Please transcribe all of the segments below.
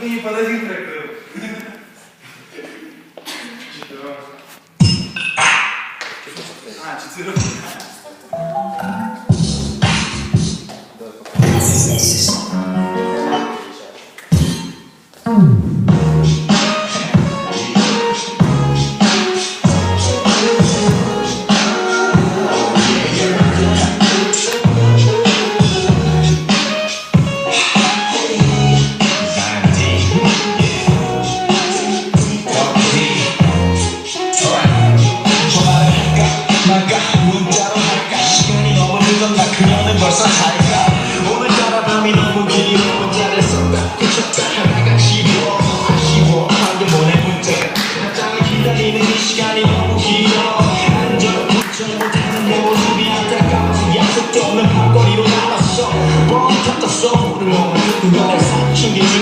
Мы не под один трактор. Четверо. А, четверо. 시간이 너무 길어. 안절을 붙여 못하는 내 모습이 안타까워서 약속도 없는 밤거리로 남았어 뻥 쳤어. 우리 몸은 그거를 사춘기 yeah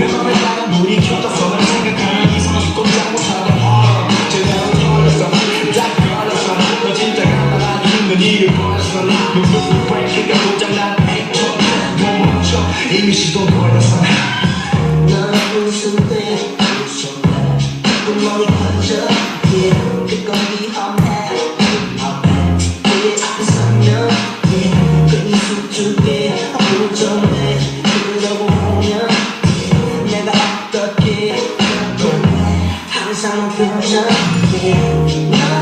내 맘에 따라 물이 켜졌어 널 생각하는 이성이 꼼짝 못하고 어 제대로 걸렸어 딱 걸렸어 너 진짜 감당하기 힘든 일을 보였어 눈물 브레이크가 고장난 액션 못 멈춰. 이미 시도 걸렸어 구멍이 커져 yeah, 그건 위험해 위험해 내 앞에 서면 yeah, 괜히 수줍게 부정해 그러고 보면 yeah, 내가 어떻게 변해 항상 표정 yeah,